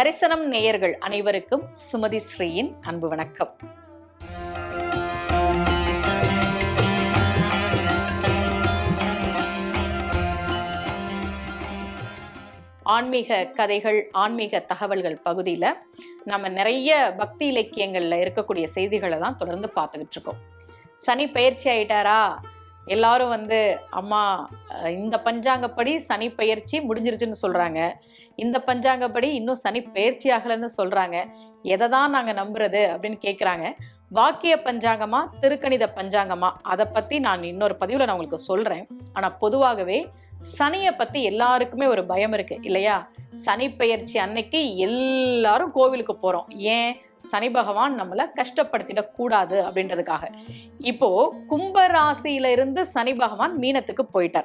தரிசனம் நேயர்கள் அனைவருக்கும் சுமதி ஸ்ரீயின் அன்பு வணக்கம். ஆன்மீக கதைகள் ஆன்மீக தகவல்கள் பகுதியில் நம்ம நிறைய பக்தி இலக்கியங்கள்ல இருக்கக்கூடிய செய்திகளை தான் தொடர்ந்து பார்த்துக்கிட்டு இருக்கோம். சனி பயிற்சி ஆயிட்டாரா? எல்லாரும் வந்து அம்மா இந்த பஞ்சாங்கப்படி சனி பயிற்சி முடிஞ்சிருச்சுன்னு சொல்கிறாங்க இந்த பஞ்சாங்கப்படி இன்னும் சனி பயிற்சி ஆகலைன்னு சொல்கிறாங்க எதை தான் நாங்கள் நம்புறது அப்படின்னு கேட்குறாங்க வாக்கிய பஞ்சாங்கமா திருக்கணித பஞ்சாங்கமா? அதை பற்றி நான் இன்னொரு பதிவில் நான் உங்களுக்கு சொல்கிறேன் ஆனால் பொதுவாகவே சனியை பற்றி எல்லாருக்குமே ஒரு பயம் இருக்குது இல்லையா? சனி பயிற்சி அன்னைக்கு எல்லாரும் கோவிலுக்கு போகிறோம் ஏன்? சனி பகவான் நம்மளை கஷ்டப்படுத்திடக்கூடாது அப்படின்றதுக்காக. இப்போ கும்ப ராசியில இருந்து சனி பகவான் மீனத்துக்கு போயிட்டார்.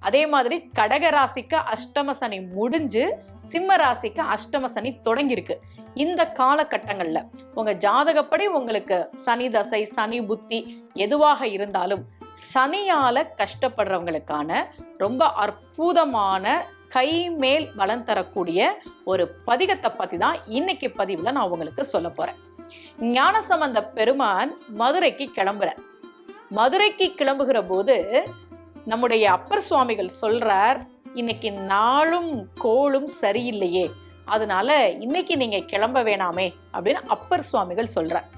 அதே மாதிரி கடக ராசிக்கு அஷ்டம சனி முடிஞ்சு சிம்ம ராசிக்கு அஷ்டம சனி தொடங்கியிருக்கு. இந்த காலகட்டங்களில் உங்க ஜாதகப்படி உங்களுக்கு சனி தசை சனி புத்தி எதுவாக இருந்தாலும் சனியால கஷ்டப்படுறவங்களுக்கான ரொம்ப அற்புதமான கை மேல் பலம் தரக்கூடிய ஒரு பதிகத்தை பத்தி தான் இன்னைக்கு பதிவுல நான் உங்களுக்கு சொல்ல போறேன். ஞானசம்பந்த பெருமான் மதுரைக்கு கிளம்புறார். மதுரைக்கு கிளம்புகிற போது நம்முடைய அப்பர் சுவாமிகள் சொல்றார் இன்னைக்கு நாளும் கோளும் சரியில்லையே. அதனால இன்னைக்கு நீங்க கிளம்ப வேணாமே. அப்படின்னு அப்பர் சுவாமிகள் சொல்றார்.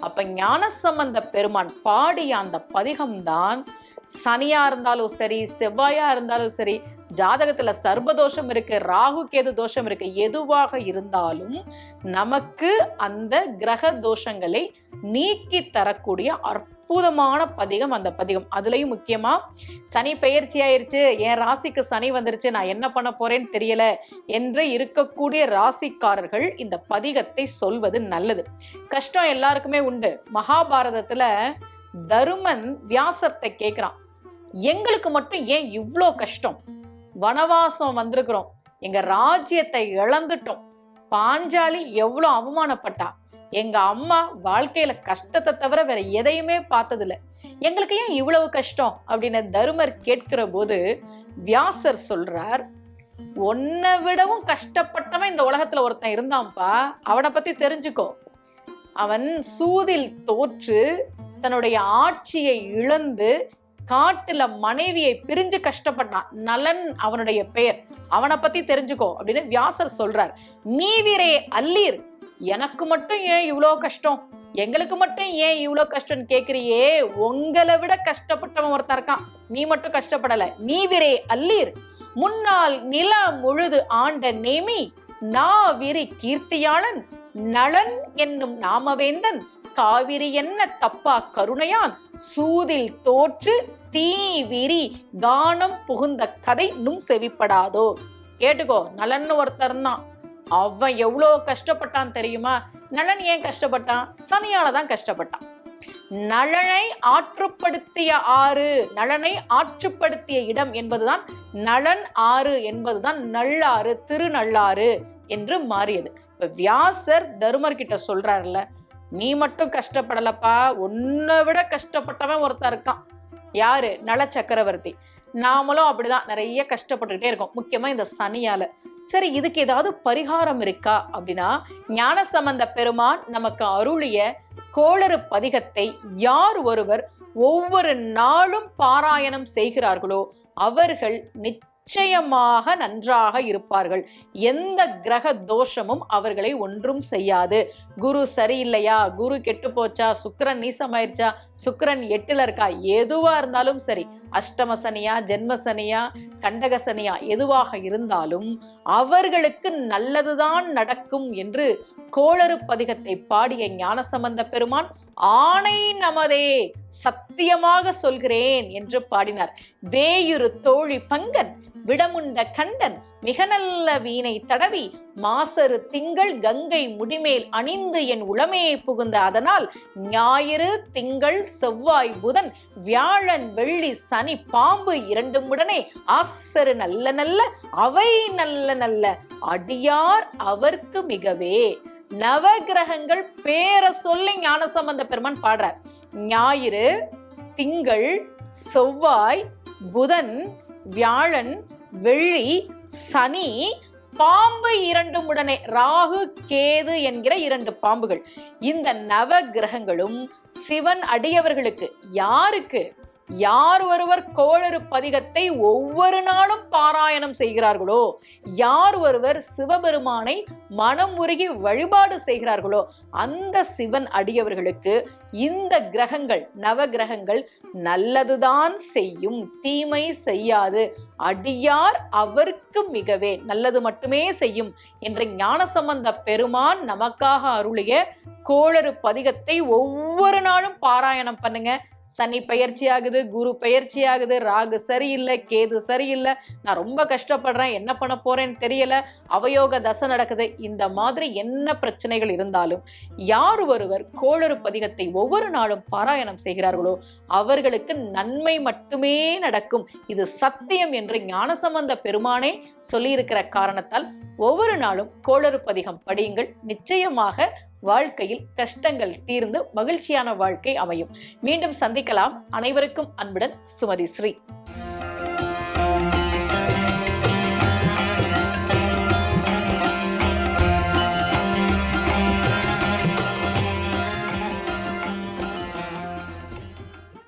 அப்ப ஞானசம்பந்த பெருமான் பாடிய அந்த பதிகம்தான் சனியா இருந்தாலும் சரி செவ்வாயா இருந்தாலும் சரி ஜாதகத்துல சர்வதோஷம் இருக்கு ராகு கேது தோஷம் இருக்கு எதுவாக இருந்தாலும் நமக்கு அந்த கிரக தோஷங்களை நீக்கி தரக்கூடிய அற்புதமான பதிகம் அந்த பதிகம். அதுலயும் முக்கியமா சனி பெயர்ச்சி ஆயிருச்சு என் ராசிக்கு சனி வந்துருச்சு நான் என்ன பண்ண போறேன்னு தெரியல என்று இருக்கக்கூடிய ராசிக்காரர்கள் இந்த பதிகத்தை சொல்வது நல்லது. கஷ்டம் எல்லாருக்குமே உண்டு. மகாபாரதத்துல தருமன் வியாசத்தை கேட்குறான் எங்களுக்கு மட்டும் ஏன் இவ்வளோ கஷ்டம்? வனவாசம் வந்திருக்கிறோம். எங்க ராஜ்யத்தை இழந்துட்டோம். பாஞ்சாலி எவ்வளோ அவமானப்பட்டா. எங்க அம்மா வாழ்க்கையில கஷ்டத்தை தவிர வேற எதையுமே பார்த்ததில்ல. எங்களுக்கு ஏன் இவ்வளவு கஷ்டம்? அப்படின்னு தருமர் கேட்கிற போது வியாசர் சொல்றார் உன்னை விடவும் கஷ்டப்பட்டவன் இந்த உலகத்துல ஒருத்தன் இருந்தான்ப்பா. அவனை பத்தி தெரிஞ்சுக்கோ. அவன் சூதில் தோற்று தன்னுடைய ஆட்சியை இழந்து காட்டுல மனைவியை பிரிஞ்சு கஷ்டப்பட்டான் நலன் அவனுடைய பெயர். அவனை பத்தி தெரிஞ்சுக்கோ அப்படின்னு வியாசர் சொல்றார். நீவிரே அல்லீர். எனக்கு மட்டும் ஏன் இவ்வளோ கஷ்டம்? எங்களுக்கு மட்டும் ஏன் இவ்வளோ கஷ்டம்னு கேக்குறியே? உங்களை விட கஷ்டப்பட்டவன் ஒருத்தர் இருக்கான். நீ மட்டும் கஷ்டப்படல. நீவிரே அல்லீர். முன்னால் நில முழுது ஆண்ட நேமி நாவிரி கீர்த்தியாளன் நளன் என்னும் நாமவேந்தன் காவிரி என்ன தப்பா கருணையான் சூதில் தோற்று தீவிரி கானம் புகுந்த கதை நும் செவிப்படாதோ? கேட்டுக்கோ நலன்னு ஒருத்தர் தான் அவன் எவ்வளோ கஷ்டப்பட்டான் தெரியுமா? நலன் ஏன் கஷ்டப்பட்டான்? சனியால தான் கஷ்டப்பட்டான். நலனை ஆற்றுப்படுத்திய ஆறு நலனை ஆற்றுப்படுத்திய இடம் என்பதுதான் நலன் ஆறு என்பதுதான் நல்லாறு திருநள்ளாறு என்று மாறியது. இப்ப வியாசர் தருமர் கிட்ட சொல்றாருல்ல நீ மட்டும் கஷ்டப்படலப்பா. உன்னை விட கஷ்டப்பட்டவன் ஒருத்தர் இருக்கான். யாரு? நல சக்கரவர்த்தி. நாமளும் அப்படிதான் நிறைய கஷ்டப்பட்டுக்கிட்டே இருக்கோம். முக்கியமா இந்த சனியால. சரி இதுக்கு ஏதாவது பரிகாரம் இருக்கா? அப்படின்னா ஞானசம்பந்த பெருமான் நமக்கு அருளிய கோளறு பதிகத்தை யார் ஒருவர் ஒவ்வொரு நாளும் பாராயணம் செய்கிறார்களோ அவர்கள் நிச்சயமாக நன்றாக இருப்பார்கள். எந்த கிரக தோஷமும் அவர்களை ஒன்றும் செய்யாது. குரு சரியில்லையா? குரு கெட்டு போச்சா? சுக்கரன் நீசமாயிருச்சா? சுக்கிரன் எட்டுல இருக்கா? எதுவா இருந்தாலும் சரி. அஷ்டம சனியா? ஜென்ம சனியா? கண்டக சனியா? எதுவாக இருந்தாலும் அவர்களுக்கு நல்லதுதான் நடக்கும் என்று கோளறு பதிகத்தை பாடிய ஞானசம்பந்த பெருமான் ஆணை நமதே சத்தியமாக சொல்கிறேன் என்று பாடினார். வேயுரு தோழி பங்கன் விடமுண்ட கண்டன் மிக நல்ல வீணை தடவி மாசரு திங்கள் கங்கை முடிமேல் அணிந்து என் உளமே புகுந்த அதனால் ஞாயிறு திங்கள் செவ்வாய் புதன் வியாழன் வெள்ளி சனி பாம்பு இரண்டும் உடனே ஆசரு நல்ல நல்ல அவை நல்ல நல்ல அடியார் அவர்க்கு மிகவே. நவகிரகங்கள் பேர சொல்லி ஞானசம்பந்த பெருமான் பாடுறார். ஞாயிறு திங்கள் செவ்வாய் புதன் வியாழன் வெள்ளி சனி பாம்பு இரண்டும் உடனே ராகு கேது என்கிற இரண்டு பாம்புகள். இந்த நவ கிரகங்களும் சிவன் அடியவர்களுக்கு யாருக்கு? யார் ஒருவர் கோளறு பதிகத்தை ஒவ்வொரு நாளும் பாராயணம் செய்கிறார்களோ யார் ஒருவர் சிவபெருமானை மனம் உருகி வழிபாடு செய்கிறார்களோ அந்த சிவன் அடியவர்களுக்கு இந்த கிரகங்கள் நவ கிரகங்கள் நல்லதுதான் செய்யும் தீமை செய்யாது. அடியார் அவருக்கு மிகவே நல்லது மட்டுமே செய்யும் என்ற ஞானசம்பந்த பெருமான் நமக்காக அருளிய கோளறு பதிகத்தை ஒவ்வொரு நாளும் பாராயணம் பண்ணுங்க. சனி பயிற்சி ஆகுது குரு பயிற்சி ஆகுது ராகு சரியில்லை கேது சரியில்லை. நான் ரொம்ப கஷ்டப்படுறேன் என்ன பண்ண போறேன்னு தெரியல. அவயோக தசை நடக்குது. இந்த மாதிரி என்ன பிரச்சனைகள் இருந்தாலும் யார் ஒருவர் கோளறு பதிகத்தை ஒவ்வொரு நாளும் பாராயணம் செய்கிறார்களோ அவர்களுக்கு நன்மை மட்டுமே நடக்கும். இது சத்தியம் என்று ஞானசம்பந்த பெருமானே சொல்லியிருக்கிற காரணத்தால் ஒவ்வொரு நாளும் கோளறு பதிகம் படியுங்கள். நிச்சயமாக வாழ்க்கையில் கஷ்டங்கள் தீர்ந்து மகிழ்ச்சியான வாழ்க்கை அமையும். மீண்டும் சந்திக்கலாம். அனைவருக்கும் அன்புடன் சுமதி ஸ்ரீ.